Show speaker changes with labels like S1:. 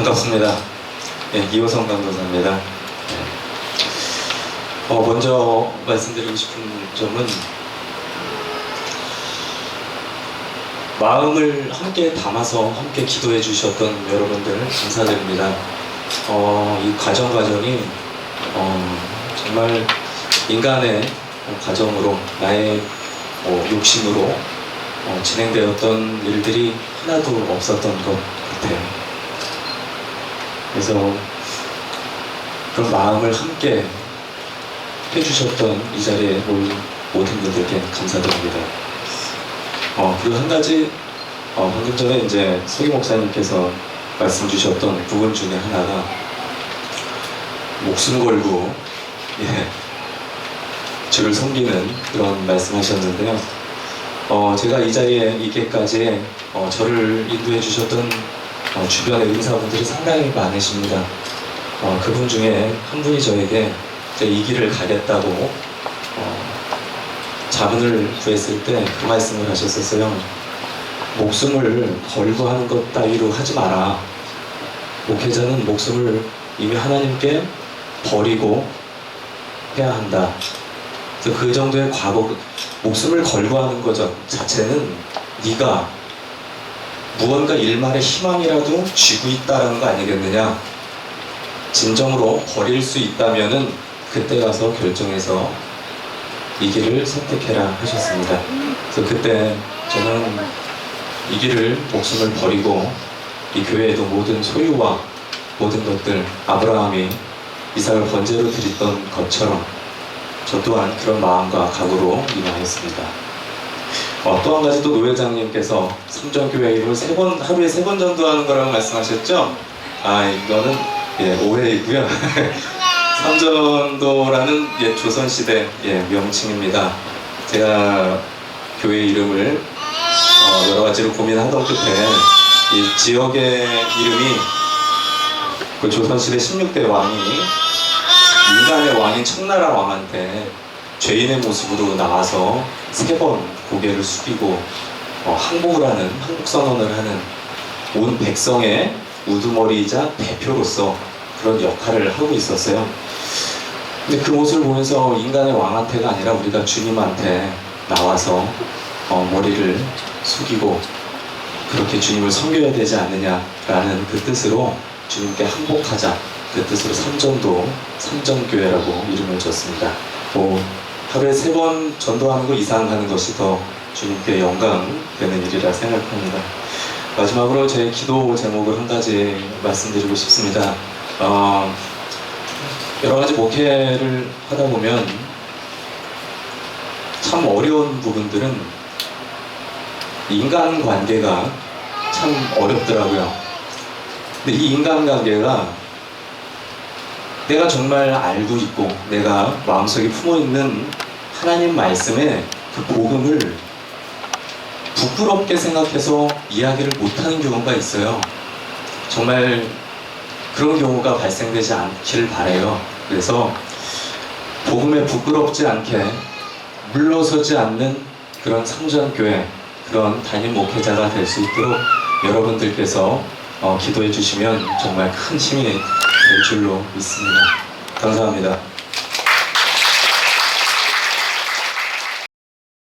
S1: 반갑습니다. 예, 이호성 강도사입니다. 예. 어, 먼저 말씀드리고 싶은 점은 마음을 함께 담아서 함께 기도해 주셨던 여러분들 감사드립니다. 어, 이 과정 과정이 어, 정말 인간의 과정으로 나의 뭐 욕심으로 어, 진행되었던 일들이 하나도 없었던 것 같아요. 그래서 그런 마음을 함께 해주셨던 이 자리에 모인 모든 분들께 감사드립니다. 어, 그리고 한 가지, 어, 방금 전에 이제 소기 목사님께서 말씀 주셨던 부분 중에 하나가 목숨 걸고, 예, 주를 섬기는 그런 말씀 하셨는데요. 어, 제가 이 자리에 있기까지 어, 저를 인도해 주셨던 어, 주변의 의사분들이 상당히 많으십니다. 어, 그분 중에 한 분이 저에게 이 길을 가겠다고 어, 자문을 구했을 때 그 말씀을 하셨었어요. 목숨을 걸고 하는 것 따위로 하지 마라. 목회자는 목숨을 이미 하나님께 버리고 해야 한다. 그 정도의 과거, 목숨을 걸고 하는 것 자체는 네가 무언가 일말의 희망이라도 쥐고 있다는 거 아니겠느냐? 진정으로 버릴 수 있다면은 그때 가서 결정해서 이 길을 선택해라 하셨습니다. 그래서 그때 저는 이 길을 목숨을 버리고 이 교회에도 모든 소유와 모든 것들 아브라함이 이삭을 번제로 드렸던 것처럼 저 또한 그런 마음과 각오로 임하였습니다. 어, 또한 가지 또 노회장님께서 삼전교회 일을 세 번, 하루에 세번 전도하는 거라고 말씀하셨죠? 아, 이거는 예, 오해이고요. 삼전도라는 예, 조선시대 예, 명칭입니다. 제가 교회 이름을 어, 여러 가지로 고민하던 끝에 이 지역의 이름이 그 조선시대 16대 왕이 인간의 왕인 청나라 왕한테 죄인의 모습으로 나와서 세 번 고개를 숙이고 어, 항복을 하는 항복 선언을 하는 온 백성의 우두머리이자 대표로서 그런 역할을 하고 있었어요. 근데 그 모습을 보면서 인간의 왕한테가 아니라 우리가 주님한테 나와서 어, 머리를 숙이고 그렇게 주님을 섬겨야 되지 않느냐라는 그 뜻으로 주님께 항복하자 그 뜻으로 삼전도 삼전교회라고 이름을 줬습니다. 뭐 하루에 세 번 전도하는 것 이상 하는 것이 더 주님께 영광 되는 일이라 생각합니다. 마지막으로 제 기도 제목을 한 가지 말씀드리고 싶습니다. 어, 여러 가지 목회를 하다 보면 참 어려운 부분들은 인간 관계가 참 어렵더라고요. 근데 이 인간 관계가 내가 정말 알고 있고 내가 마음속에 품어 있는 하나님 말씀의 그 복음을 부끄럽게 생각해서 이야기를 못하는 경우가 있어요. 정말 그런 경우가 발생되지 않길 바래요. 그래서 복음에 부끄럽지 않게 물러서지 않는 그런 성전교회, 그런 담임 목회자가 될 수 있도록 여러분들께서 어, 기도해 주시면 정말 큰 힘이 될 줄로 믿습니다. 감사합니다.